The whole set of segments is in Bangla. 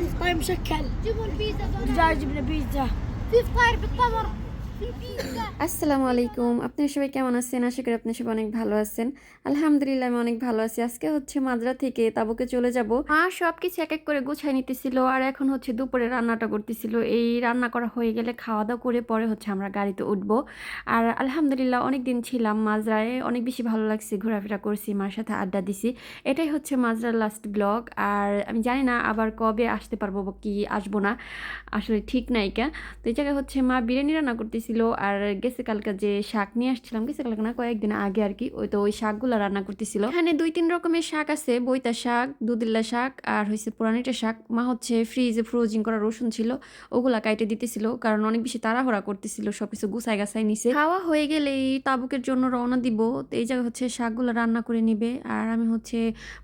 طيب، فطاير مشكل جيبوا البيتزا رجع جبنا بيتزا. في فطاير بالتمر আসসালামু আলাইকুম। আপনারা সবাই কেমন আছেন? আশা করি আপনি সবাই অনেক ভালো আছেন। আলহামদুলিল্লাহ, আমি অনেক ভালো আছি। আজকে হচ্ছে মাদ্রা থেকে তাবুকে চলে যাব। মা সব কিছু এক এক করে গুছাই নিতেছিল আর এখন হচ্ছে দুপুরে রান্নাটা করতেছিল। এই রান্না করা হয়ে গেলে খাওয়া দাওয়া করে পরে হচ্ছে আমরা গাড়িতে উঠবো। আর আলহামদুলিল্লাহ অনেক দিন ছিলাম মাজরায় অনেক বেশি ভালো লাগছে, ঘোরাফেরা করছি, মার সাথে আড্ডা দিছি। এটাই হচ্ছে মাজরার লাস্ট ব্লগ আর আমি জানি না আবার কবে আসতে পারব কি, আসব না। আসলে ঠিক নাই কা। তো এই জায়গায় হচ্ছে মা বিরিয়ানি রান্না করতেছিল। আর গেছে কালকে যে শাক নিয়ে আসছিলাম, গেছে কালকে না কয়েকদিন আগে আর কি, ওই তো ওই শাকগুলো রান্না করতেছিল। এখানে দুই তিন রকমের শাক আছে, বইতা শাক দুদিল্লা শাক, আর হয়েছে পুরানিটা শাক। মা হচ্ছে ফ্রিজে ফ্রোজিং করা রসুন ছিল, ওগুলা কাইটে দিতেছিল, কারণ অনেক বেশি তাড়াহুড়া করতেছিল, সবকিছু গুছাই গাছাই নিছে। খাওয়া হয়ে গেলেই তাবুকের জন্য রওনা দিব, তো এই জায়গায় হচ্ছে শাকগুলো রান্না করে নিবে। আর আমি হচ্ছে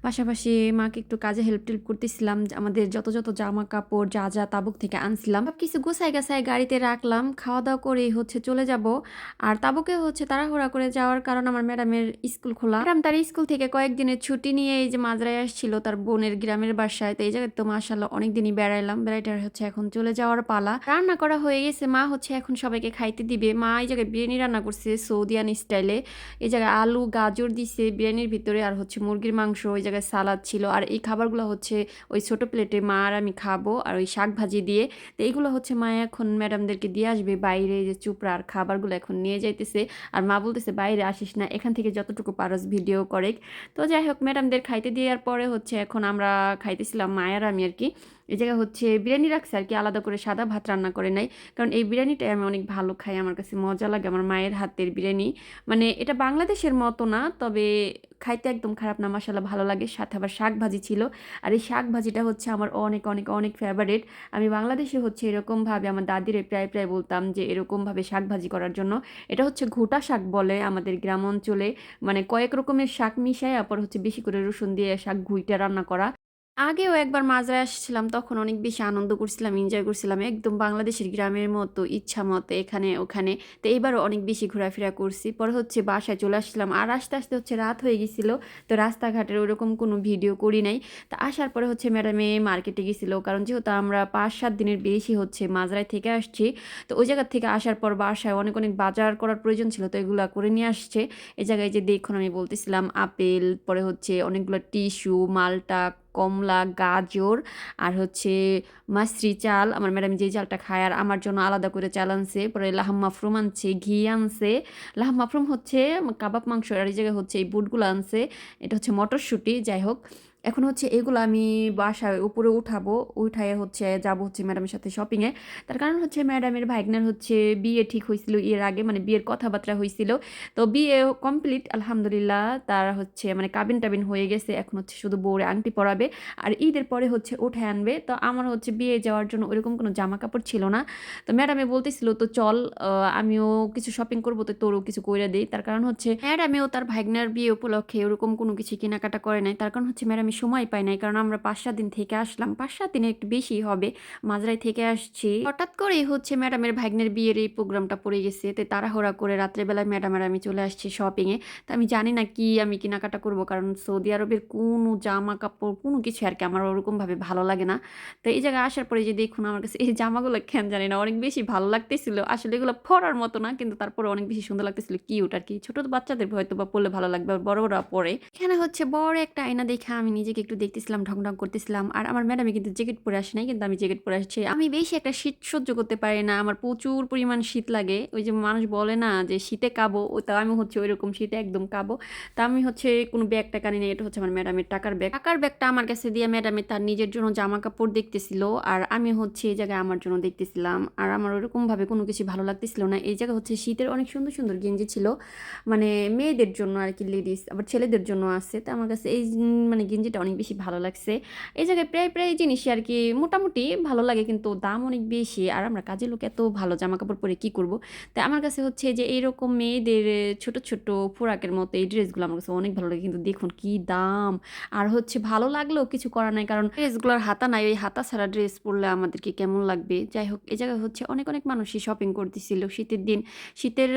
পাশাপাশি মাকে একটু কাজে হেল্প টেল্প করতেছিলাম আমাদের যত যত জামা কাপড় যা যা তাবুক থেকে আনছিলাম সব কিছু গোছাই গাছাই গাড়িতে রাখলাম। খাওয়া দাওয়া করে হচ্ছে চলে যাব। আর তাবুকে হচ্ছে তাড়াহুড়া করে যাওয়ার কারণ আমার ম্যাডামের স্কুল খোলা। ম্যাডাম তার স্কুল থেকে কয়েকদিনের ছুটি নিয়ে এই যে মাজরায় আসছিল, তার বোনের গ্রামের বাসায়। তো এই জায়গায় তো মাসাল্লাহ অনেকদিনই বেড়াইলাম। বেড়াইটার হচ্ছে এখন চলে যাওয়ার পালা। রান্না করা হয়ে গেছে। মা হচ্ছে এখন সবাইকে খাইতে দিবে। মা এই জায়গায় বিরিয়ানি রান্না করছে সৌদিয়ান স্টাইলে। এই জায়গায় আলু, গাজর দিছে বিরিয়ানির ভিতরে। আর হচ্ছে মুরগির মাংস, ওই জায়গায় সালাদ ছিল। আর এই খাবারগুলো হচ্ছে ওই ছোট প্লেটে মা আর আমি খাব। আর ওই শাক ভাজি দিয়ে। তো এইগুলো হচ্ছে মা এখন ম্যাডামদেরকে দিয়ে আসবে বাইরে যে চুপড়া আর খাবারগুলো এখন নিয়ে যাইতেছে। আর মা বলতেছে, বাইরে আসিস না, এখান থেকে যতটুকু পারস ভিডিও করে তো যাই হোক, ম্যাডামদের খাইতে দেওয়ার পরে হচ্ছে এখন আমরা খাইতেছিলাম মায়ের আমি আর কি। এই জায়গায় হচ্ছে বিরিয়ানি রাখছে আর কি, আলাদা করে সাদা ভাত রান্না করে নাই। কারণ এই বিরিয়ানিটাই আমি অনেক ভালো খাই, আমার কাছে মজা লাগে আমার মায়ের হাতের বিরিয়ানি। মানে এটা বাংলাদেশের মতো না, তবে খাইতে একদম খারাপ না মশালা ভালো লাগে। সাথে আবার শাক ভাজি ছিল। আর এই শাক ভাজিটা হচ্ছে আমার অনেক অনেক অনেক ফেভারিট আমি বাংলাদেশে হচ্ছে এরকমভাবে আমার দাদিরে প্রায় প্রায় বলতাম যে এরকমভাবে শাক ভাজি করার জন্য। এটা হচ্ছে ঘোটা শাক বলে আমাদের গ্রাম অঞ্চলে। মানে কয়েক রকমের শাক মিশায় আবার হচ্ছে বেশি করে রসুন দিয়ে শাক ঘুইটা রান্না করা। আগেও একবার মাঝরায় আসছিলাম, তখন অনেক বেশি আনন্দ করছিলাম এনজয় করছিলাম। একদম বাংলাদেশের গ্রামের মতো, ইচ্ছা মতো, এখানে, ওখানে। তো এইবারও অনেক বেশি ঘোরাফেরা করছি। পরে হচ্ছে বাসায় চলে আসছিলাম আর আস্তে আস্তে হচ্ছে রাত হয়ে গেছিল। তো রাস্তাঘাটের ওরকম কোনো ভিডিও করি নাই। তো আসার পরে হচ্ছে ম্যাডামে মার্কেটে গেছিল। কারণ যেহেতু আমরা পাঁচ, সাত দিনের বেশি হচ্ছে মাজরায় থেকে আসছি, তো ওই জায়গার থেকে আসার পর বাসায় অনেক অনেক বাজার করার প্রয়োজন ছিল। তো এগুলো করে নিয়ে আসছে। এই জায়গায় যে দেখুন আমি বলতেছিলাম আপেল, পরে হচ্ছে অনেকগুলো টিস্যু, মালটা কমলা, গাজর আর হচ্ছে মাসরি চাল। আমার ম্যাডাম যে চালটা খায় আর আমার জন্য আলাদা করে চাল আনছে। পরে লাহাম মাফরুম আনছে, ঘি আনছে। লাহাম মাফরুম হচ্ছে কাবাব মাংস, আর এই জায়গায় হচ্ছে এই বুটগুলো আনছে। এটা হচ্ছে মটরশুঁটি, যাই হোক। এখন হচ্ছে এগুলো আমি বাসায় উপরে উঠাবো উঠায় হচ্ছে যাব হচ্ছে ম্যাডামের সাথে শপিংয়ে তার কারণ হচ্ছে ম্যাডামের ভাইগনার হচ্ছে বিয়ে ঠিক হয়েছিল এর আগে মানে বিয়ের কথাবার্তা হয়েছিল তো বিয়ে কমপ্লিট আলহামদুলিল্লাহ, তার হচ্ছে মানে কাবিন টাবিন হয়ে গেছে। এখন হচ্ছে শুধু বউরে আংটি পরাবে আর ঈদের পরে হচ্ছে উঠে আনবে। তো আমার হচ্ছে বিয়ে যাওয়ার জন্য ওইরকম কোনো জামা কাপড় ছিল না। তো ম্যাডামে বলতেছিল, তো চল আমিও কিছু শপিং করব, তো তোরও কিছু কইরা দিই। তার কারণ হচ্ছে ম্যাডামেও তার ভাইগনার বিয়ে উপলক্ষে ওরকম কোনো কিছু কেনাকাটা করে নাই। তার কারণ হচ্ছে ম্যাডামে সময় পাই নাই, কারণ আমরা পাঁচ সাত দিন থেকে আসলাম। পাঁচ সাত দিনে একটু বেশি হবে। মাঝরাই থেকে আসছি। হঠাৎ করেই হচ্ছে ম্যাডামের ভাগ্নের বিয়ের এই প্রোগ্রামটা পড়ে গেছে। তো তাড়াহুড়া করে রাত্রেবেলায় ম্যাডামের আমি চলে আসছি শপিংয়ে তো আমি জানি না কি আমি কেনাকাটা করব, কারণ সৌদি আরবের কোনো জামা কাপড় কোনো কিছু আর কি আমার ওরকমভাবে ভালো লাগে না। তো এই জায়গায় আসার পরে যে দেখুন আমার কাছে এই জামাগুলো কেন জানি না, অনেক বেশি ভালো লাগতেছিল। আসলে এগুলো পরার মতো না, কিন্তু তারপরে অনেক বেশি সুন্দর লাগতেছিল কিউট আর কি। ছোট বাচ্চাদের হয়তো বা পরলে ভালো লাগবে আর বড়রা পরে। এখানে হচ্ছে বড় একটা আয়না দেখে আমি নিজেকে একটু দেখতেছিলাম ঢং ঢং করতেছিলাম। আর আমার ম্যাডামে কিন্তু জ্যাকেট পরে আসে নাই, কিন্তু আমি জ্যাকেট পরে আসছি। আমি বেশি একটা শীত সহ্য করতে পারি না, আমার প্রচুর পরিমাণ শীত লাগে। ওই যে মানুষ বলে না যে শীতে কাবো ও তা আমি হচ্ছে ওইরকম শীতে একদম কাবো। তা আমি হচ্ছে কোনো ব্যাগ টাকা নিয়ে এটা হচ্ছে আমার ম্যাডামের টাকার ব্যাগ টাকার ব্যাগটা আমার কাছে দিয়ে ম্যাডামে তার নিজের জন্য জামা কাপড় দেখতেছিল, আর আমি হচ্ছে এই জায়গায় আমার জন্য দেখতেছিলাম। আর আমার ওরকমভাবে কোনো কিছু ভালো লাগতেছিল না। এই জায়গায় হচ্ছে শীতের অনেক সুন্দর সুন্দর গেঞ্জি ছিল। মানে মেয়েদের জন্য আর কি লেডিস আবার ছেলেদের জন্য আছে। তা আমার কাছে এই মানে গেঞ্জিটা অনেক বেশি ভালো লাগছে। এই জায়গায় প্রায় প্রায় জিনিসই আর কি মোটামুটি ভালো লাগে কিন্তু দাম অনেক বেশি। আর আমরা কাজের লোক এত ভালো জামা কাপড় পরে কী করব? তাই আমার কাছে হচ্ছে যে এইরকম মেয়েদের ছোট ছোট ফোরাকের মতো এই ড্রেসগুলো আমার কাছে অনেক ভালো লাগে। কিন্তু দেখুন কি দাম। আর হচ্ছে ভালো লাগলেও কিছু করার নাই কারণ ড্রেসগুলোর হাতা নাই। ওই হাতা ছাড়া ড্রেস পরলে আমাদেরকে কেমন লাগবে? যাই হোক, এই জায়গায় হচ্ছে অনেক অনেক মানুষই শপিং করতেছিল। শীতের দিন শীতের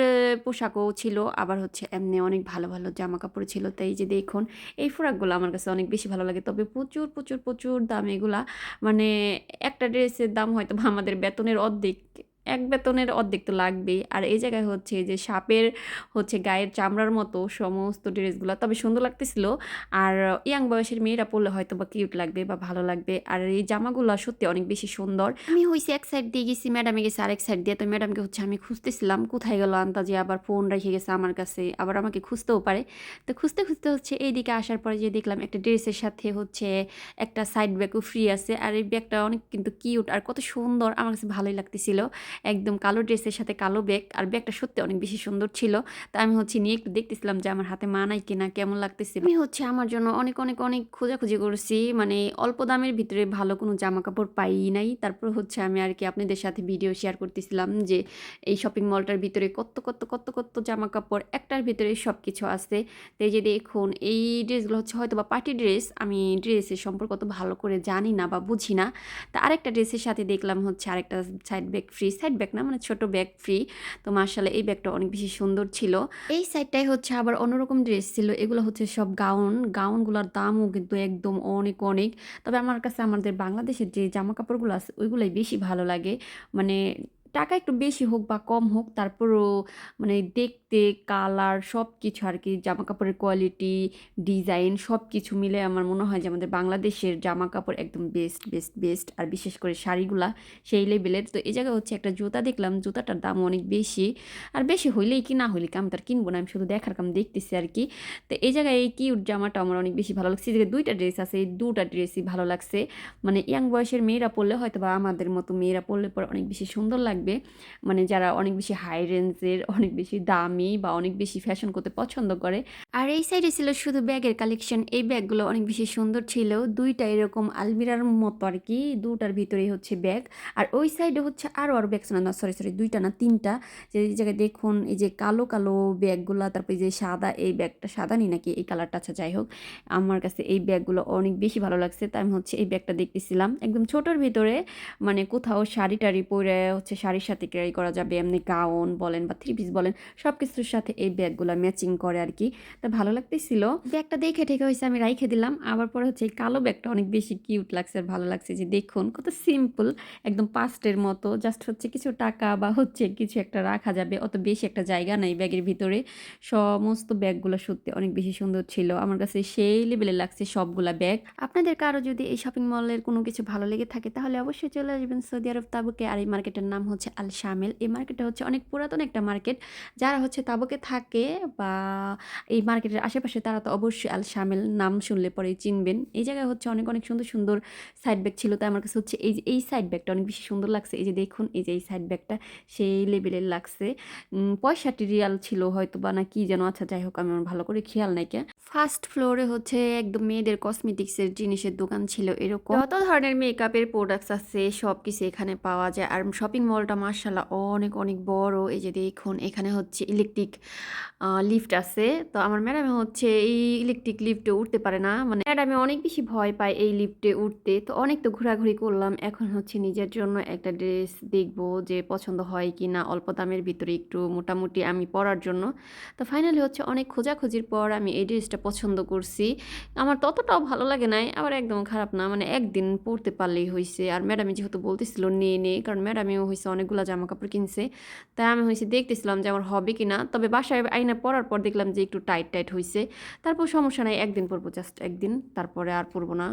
পোশাকও ছিল, আবার হচ্ছে এমনি অনেক ভালো ভালো জামা কাপড় ছিল। তাই যে দেখুন, এই ফ্রকগুলো আমার কাছে অনেক বেশি বেশি ভালো লাগে। তবে প্রচুর প্রচুর প্রচুর দাম এগুলা মানে একটা ড্রেসের দাম হয়তো আমাদের বেতনের অর্ধেক এক বেতনের অর্ধেক তো লাগবেই। আর এই জায়গায় হচ্ছে যে সাপের হচ্ছে গায়ের চামড়ার মতো সমস্ত ড্রেসগুলো, তবে সুন্দর লাগতেছিল। আর ইয়াং বয়সের মেয়েরা পরলে হয়তো বা কিউট লাগবে বা ভালো লাগবে। আর এই জামাগুলো সত্যি অনেক বেশি সুন্দর। আমি হয়েছি এক সাইড দিয়ে গেছি ম্যাডামে গেছে আরেক সাইড দিয়ে। তো ম্যাডামকে হচ্ছে আমি খুঁজতেছিলাম, কোথায় গেল আন্তাজি? আবার ফোন রেখে গেছে আমার কাছে, আবার আমাকে খুঁজতেও পারে। তো খুঁজতে খুঁজতে হচ্ছে এইদিকে আসার পরে যে দেখলাম একটা ড্রেসের সাথে হচ্ছে একটা সাইড ব্যাগও ফ্রি আছে। আর এই ব্যাগটা অনেক কিন্তু কিউট আর কত সুন্দর, আমার কাছে ভালোই লাগতেছিল। একদম কালো ড্রেসের সাথে কালো ব্যাগ। আর ব্যাগটা সত্যি অনেক বেশি সুন্দর ছিল। তা আমি হচ্ছে নিয়ে একটু দেখতেছিলাম যে আমার হাতে মানাই কিনা, কেমন লাগতেছে। আমি হচ্ছে আমার জন্য অনেক অনেক অনেক খোঁজাখুঁজি করছি। মানে অল্প দামের ভিতরে ভালো কোনো জামা কাপড় পাই নাই। তারপর হচ্ছে আমি আর কি আপনাদের সাথে ভিডিও শেয়ার করতেছিলাম যে এই শপিং মলটার ভিতরে কত কত কত কত জামা কাপড় একটার ভিতরে সব কিছু আছে। তো এই যে দেখুন, এই ড্রেসগুলো হচ্ছে হয়তো বা পার্টি ড্রেস আমি ড্রেসের সম্পর্কে অত ভালো করে জানি না বা বুঝি না। তা আরেকটা ড্রেসের সাথে দেখলাম হচ্ছে আরেকটা side bag free side bag না মানে ছোট ব্যাগ ফ্রি তো মার্শাল্লাহ এই ব্যাগটা অনেক বেশি সুন্দর ছিল। এই সাইডটাই হচ্ছে আবার অন্যরকম ড্রেস ছিল। এগুলো হচ্ছে সব গাউন। গাউনগুলোর দামও কিন্তু একদম অনেক অনেক। তবে আমার কাছে আমাদের বাংলাদেশের যে জামা কাপড়গুলো আছে, ওইগুলোই বেশি ভালো লাগে। মানে টাকা একটু বেশি হোক বা কম হোক, তারপরও মানে দেখতে কালার সব কিছু আর কি জামা কাপড়ের কোয়ালিটি ডিজাইন সব কিছু মিলে আমার মনে হয় যে আমাদের বাংলাদেশের জামা কাপড় একদম বেস্ট বেস্ট বেস্ট আর বিশেষ করে শাড়িগুলা সেই লেভেলের তো এই জায়গায় হচ্ছে একটা জুতা দেখলাম, জুতাটার দাম অনেক বেশি। আর বেশি হইলেই কি না হইলে কি আমি তার কিনবো না, আমি শুধু দেখার কাম দেখতেছি আর কি তো এই জায়গায় এই কিউট জামাটা আমার অনেক বেশি ভালো লাগছে। দুইটা ড্রেস আছে, এই দুটা ড্রেসই ভালো লাগছে। মানে ইয়াং বয়সের মেয়েরা পরলে হয়তো বা আমাদের মতো মেয়েরা পরলে পর অনেক বেশি সুন্দর লাগবে। মানে যারা অনেক বেশি হাই রেঞ্জের অনেক বেশি দামি বা অনেক বেশি ফ্যাশন করতে পছন্দ করে। আর এই সাইডে ছিল শুধু ব্যাগের কালেকশন এই ব্যাগগুলো অনেক বেশি সুন্দর ছিল। দুইটা এরকম আলমিরার মতো আর কি, দুটার ভিতরেই হচ্ছে ব্যাগ। আর ওই সাইডে হচ্ছে আরও আরও ব্যাগ না সরি সরি দুইটা না, তিনটা। যে জায়গায় দেখুন, এই যে কালো কালো ব্যাগগুলো, তারপরে যে সাদা, এই ব্যাগটা সাদা নি নাকি? এই কালারটা আচ্ছা যাই হোক। আমার কাছে এই ব্যাগগুলো অনেক বেশি ভালো লাগছে। তাই আমি হচ্ছে এই ব্যাগটা দেখতেছিলাম। একদম ছোটোর ভিতরে মানে কোথাও শাড়ি টাড়ি পরে হচ্ছে শাড়ির সাথে ক্যারি করা যাবে, এমনি গাউন বলেন বা থ্রি পিস বলেন সব কিছুর সাথে এই ব্যাগগুলো ম্যাচিং করে আর কি তা ভালো লাগতেছিল। ব্যাগটা দেখে ঠেকে হয়েছে আমি রাইখে দিলাম। আবার পরে হচ্ছে এই কালো ব্যাগটা অনেক বেশি কিউট লাগছে আর ভালো লাগছে যে দেখুন কত সিম্পল একদম পাস্টের মতো। জাস্ট হচ্ছে কিছু টাকা বা হচ্ছে কিছু একটা রাখা যাবে অত বেশি একটা জায়গা নাই ব্যাগের ভিতরে। সমস্ত ব্যাগগুলো সত্যি অনেক বেশি সুন্দর ছিল। আমার কাছে সেই লেভেলে লাগছে সবগুলা ব্যাগ। আপনাদের কারও যদি এই শপিং মলের কোনো কিছু ভালো লেগে থাকে তাহলে অবশ্যই চলে আসবেন সৌদি আরব তাবুকে। আর এই মার্কেটের নাম হচ্ছে আল শামেল এই মার্কেটটা হচ্ছে অনেক পুরাতন একটা মার্কেট যারা হচ্ছে তাবুকে থাকে বা এই মার্কেটের আশেপাশে তারা তো অবশ্যই আল শামেল নাম শুনলে পরে চিনবেন। এই জায়গায় হচ্ছে অনেক অনেক সুন্দর সুন্দর সাইড ব্যাগ ছিল। তাই আমার কাছে হচ্ছে এই যে, এই সাইড ব্যাগটা অনেক বেশি সুন্দর লাগছে। এই যে দেখুন, এই যে এই সাইড ব্যাগটা সেই লেভেলের লাগছে। পয়সাটি রিয়াল ছিল হয়তো বা না, কি যেন আচ্ছা যাই হোক, আমি আমার ভালো করে খেয়াল নাই কে। ফার্স্ট ফ্লোরে হচ্ছে একদম মেয়েদের কসমেটিক্সের জিনিসের দোকান ছিল এরকম। যত ধরনের মেকআপের প্রোডাক্টস আছে সব কিছু এখানে পাওয়া যায়। আর শপিং মলটা মার্শাল্লাহ অনেক অনেক বড়। এই যে দেখুন, এখানে হচ্ছে ইলেকট্রিক লিফট আছে। তো আমার ম্যাডামে হচ্ছে এই ইলেকট্রিক লিফটে উঠতে পারে না। মানে ম্যাডামে অনেক বেশি ভয় পায় এই লিফটে উঠতে। তো অনেক তো ঘোরাঘুরি করলাম। এখন হচ্ছে নিজের জন্য একটা ড্রেস দেখব যে পছন্দ হয় কি না অল্প দামের ভিতরে একটু মোটামুটি আমি পরার জন্য। তো ফাইনালি হচ্ছে অনেক খোঁজাখুঁজির পর আমি এই ড্রেসটা পছন্দ করছি। আমার ততটাও ভালো লাগে নাই, আবার একদম খারাপ না। মানে একদিন পরতে পারলেই হয়েছে আর ম্যাডামই যেহেতু বলতেছিল নিয়ে নে। কারণ ম্যাডামেও হয়েছে অনেকগুলো জামা কাপড় কিনছে। তাই আমি হয়েছে দেখতেছিলাম যে আমার হবে কি না তবে বাসায় আইনা পরার পর দেখলাম যে একটু টাইট টাইট হয়েছে তারপর সমস্যা নাই, একদিন পরবো জাস্ট একদিন, তারপরে আর পরবো না।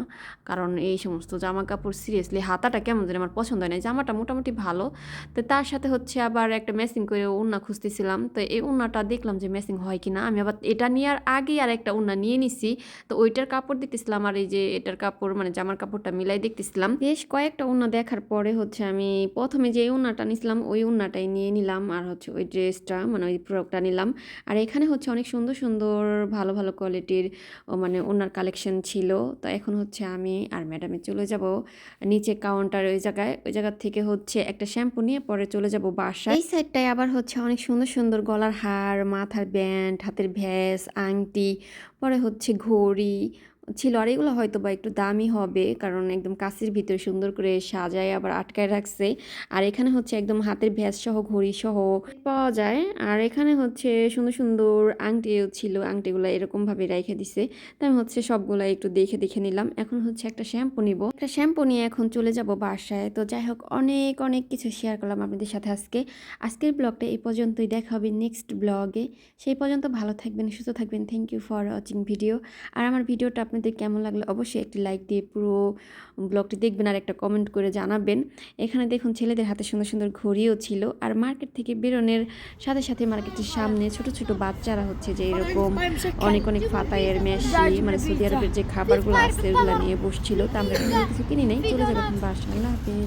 কারণ এই সমস্ত জামা কাপড় সিরিয়াসলি হাতাটা কেমন যেন আমার পছন্দ হয় না জামাটা মোটামুটি ভালো। তো তার সাথে হচ্ছে আবার একটা ম্যাচিং করে উন্না খুঁজতেছিলাম। তো এই উন্নাটা দেখলাম যে ম্যাচিং হয় কি না আমি আবার এটা নেওয়ার আগে আর একটা উন্না নিয়ে নিছি। তো ওইটার কাপড় দেখতেছিলাম আর এই যে এটার কাপড় মানে জামার কাপড়টা মিলাই দেখতেছিলাম। বেশ কয়েকটা উন্না দেখার পরে হচ্ছে আমি প্রথমে যে উন্নাটা নিছিলাম, ওই উন্নাটাই নিয়ে নিলাম। আর হচ্ছে ওই ড্রেসটা মানে ওই প্রোডাক্টটা নিলাম। আর এখানে হচ্ছে অনেক সুন্দর সুন্দর, ভালো ভালো কোয়ালিটির মানে ওনার কালেকশন ছিল। তো এখন হচ্ছে আমি আর ম্যাডামে চলে যাব নিচে কাউন্টার ওই জায়গায়। ওই জায়গার থেকে হচ্ছে একটা শ্যাম্পু নিয়ে পরে চলে যাব বাসায়। এই সাইডটায় আবার হচ্ছে অনেক সুন্দর সুন্দর গলার হার, মাথার ব্যান্ড হাতের ভ্যাস আংটি, পরে হচ্ছে ঘড়ি ছিল আর এগুলো হয়তো বা একটু দামি হবে, কারণ একদম কাছের ভিতরে সুন্দর করে সাজায় আবার আটকায় রাখছে। আর এখানে হচ্ছে একদম হাতের ভ্যাস সহ, ঘড়ি সহ পাওয়া যায়। আর এখানে হচ্ছে সুন্দর সুন্দর আংটিও ছিল, আংটিগুলো এরকমভাবে রেখে দিছে। তাই আমি হচ্ছে সবগুলো একটু দেখে দেখে নিলাম। এখন হচ্ছে একটা শ্যাম্পু নিব। একটা শ্যাম্পু নিয়ে এখন চলে যাব বাসায়। তো যাই হোক, অনেক অনেক কিছু শেয়ার করলাম আপনাদের সাথে আজকে। আজকের ব্লগটা এই পর্যন্তই। দেখা হবে নেক্সট ব্লগে সেই পর্যন্ত ভালো থাকবেন, সুস্থ থাকবেন। Thank you for watching video আর আমার ভিডিওটা আপনাদের কেমন লাগল অবশ্যই একটি লাইক দিয়ে পুরো ব্লগটি দেখবেন আর একটা কমেন্ট করে জানাবেন। এখানে দেখুন ছেলেদের হাতে সুন্দর সুন্দর ঘড়িও ছিল আর মার্কেট থেকে বেরোনের সাথে সাথে মার্কেটের সামনে ছোট ছোট বাচ্চারা হচ্ছে যে এরকম অনেক অনেক ফাতায়ের মেশি মানে সৌদি আরবের যে খাবারগুলো আছে ওগুলো নিয়ে বসছিল। তা আমরা কোনো কিছু কিনি নেই। চলে যাব বাসা আল্লাহ হাফিজ।